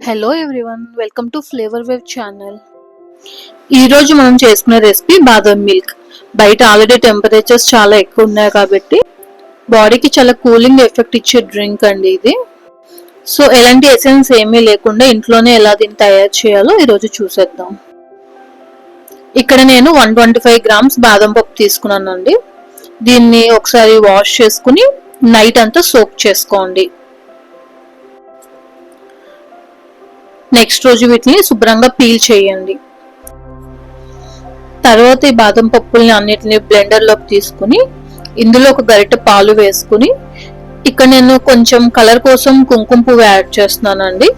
Hello everyone welcome to Flavour Wave channel ఈరోజు మనం చేసుకునే రెసిపీ బాదం మిల్క్ బయట ఆల్రెడీ టెంపరేచర్స్ చాలా ఎక్కువ ఉన్నాయి కాబట్టి బాడీకి చాలా కూలింగ్ ఎఫెక్ట్ ఇచ్చే డ్రింక్ అండి ఇది. సో ఎలాంటి ఎసెన్స్ ఏమీ లేకుండా ఇంట్లోనే ఎలా దీన్ని తయారు చేయాలో ఈరోజు చూసేద్దాం. ఇక్కడ నేను వన్ ట్వంటీ ఫైవ్ గ్రామ్స్ బాదం పప్పు తీసుకున్నానండి. దీన్ని ఒకసారి వాష్ చేసుకుని నైట్ అంతా సోక్ చేసుకోండి. నెక్స్ట్ రోజు వీటిని శుభ్రంగా పీల్ చేయండి. తర్వాత ఈ బాదం పప్పుల్ని అన్నిటిని బ్లెండర్లోకి తీసుకుని ఇందులో ఒక గరిటె పాలు వేసుకుని ఇక్కడ నేను కొంచెం కలర్ కోసం కుంకుమ పువ్వు యాడ్ చేస్తున్నానండి.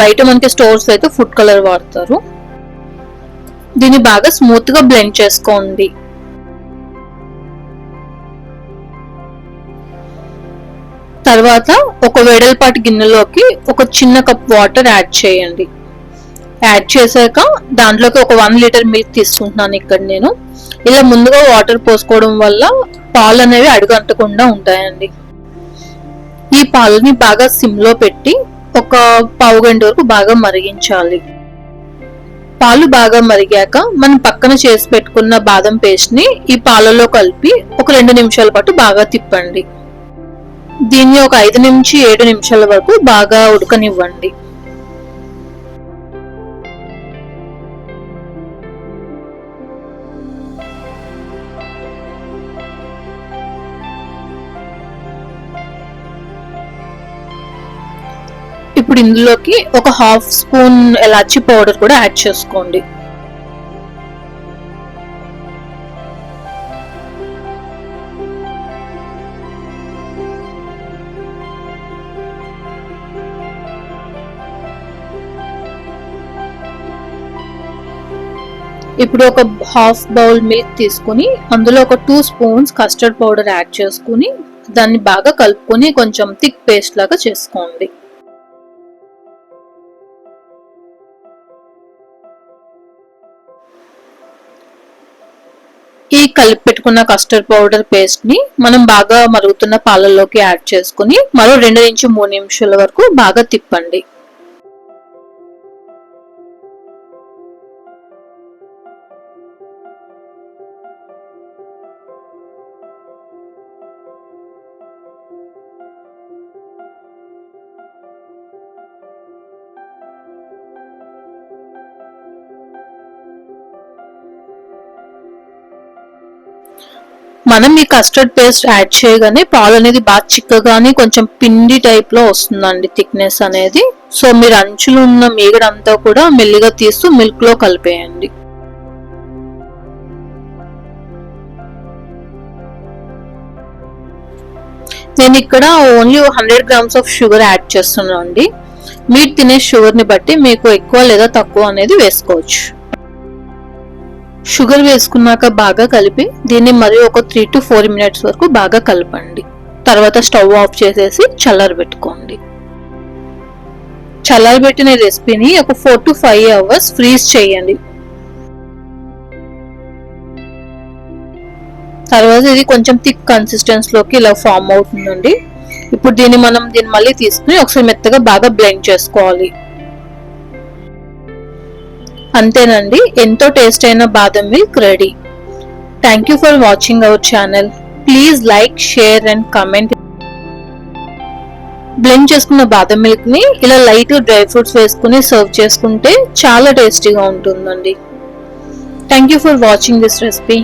బయట మనకి స్టోర్స్ అయితే ఫుడ్ కలర్ వాడతారు. దీన్ని బాగా స్మూత్గా బ్లెండ్ చేసుకోండి. తర్వాత ఒక వెడల్పాటి గిన్నెలోకి ఒక చిన్న కప్ వాటర్ యాడ్ చేయండి. యాడ్ చేశాక దాంట్లోకి ఒక వన్ లీటర్ మిల్క్ తీసుకుంటున్నాను ఇక్కడ నేను. ఇలా ముందుగా వాటర్ పోసుకోవడం వల్ల పాలు అనేవి అడుగంటకుండా ఉంటాయండి. ఈ పాలని బాగా సిమ్లో పెట్టి ఒక పావు గంట వరకు బాగా మరిగించాలి. పాలు బాగా మరిగాక మనం పక్కన చేసి పెట్టుకున్న బాదం పేస్ట్ని ఈ పాలలో కలిపి ఒక రెండు నిమిషాల పాటు బాగా తిప్పండి. దీన్ని ఒక ఐదు నుంచి ఏడు నిమిషాల వరకు బాగా ఉడకనివ్వండి. ఇప్పుడు ఇందులోకి ఒక హాఫ్ స్పూన్ ఎలాచి పౌడర్ కూడా యాడ్ చేసుకోండి. ఇప్పుడు ఒక హాఫ్ బౌల్ మిల్క్ తీసుకుని అందులో ఒక two spoons custard powder add చేసుకుని దాన్ని బాగా కలుపుకొని కొంచెం థిక్ పేస్ట్ లాగా చేసుకోండి. ఈ కలిపి పెట్టుకున్న కస్టర్డ్ పౌడర్ పేస్ట్ని మనం బాగా మరుగుతున్న పాలల్లోకి యాడ్ చేసుకుని మరో రెండు నుంచి మూడు నిమిషాల వరకు బాగా తిప్పండి. మనం ఈ కస్టర్డ్ పేస్ట్ యాడ్ చేయగానే పాలు అనేది బాగా చిక్కగానే కొంచెం పిండి టైప్లో వస్తుందండి థిక్నెస్ అనేది. సో మీరు అంచులు ఉన్న మీగడంతా కూడా మెల్లిగా తీస్తూ మిల్క్లో కలిపేయండి. నేను ఇక్కడ only hundred grams of sugar add చేస్తున్నాను అండి మీరు తినే షుగర్ని బట్టి మీకు ఎక్కువ లేదా తక్కువ అనేది వేసుకోవచ్చు. షుగర్ వేసుకున్నాక బాగా కలిపి దీన్ని మరి ఒక త్రీ టు ఫోర్ మినిట్స్ వరకు బాగా కలపండి. తర్వాత స్టవ్ ఆఫ్ చేసేసి చల్లారబెట్టుకోండి చల్లారబెట్టిన రెసిపీని ఒక four to five hours freeze చేయండి. తర్వాత ఇది కొంచెం థిక్ కన్సిస్టెన్స్లోకి ఇలా ఫామ్ అవుతుందండి. ఇప్పుడు దీన్ని మనం దీన్ని మళ్ళీ తీసుకుని ఒకసారి మెత్తగా బాగా బ్లెండ్ చేసుకోవాలి. అంతేనండి. ఎంతో టేస్ట్ అయిన badam milk ready. Thank you for watching our channel please like share and comment blend చేసుకున్న బాదం మిల్క్ని ఇలా లైట్ డ్రై ఫ్రూట్స్ వేసుకుని సర్వ్ చేసుకుంటే చాలా టేస్టీగా ఉంటుందండి. Thank you for watching this recipe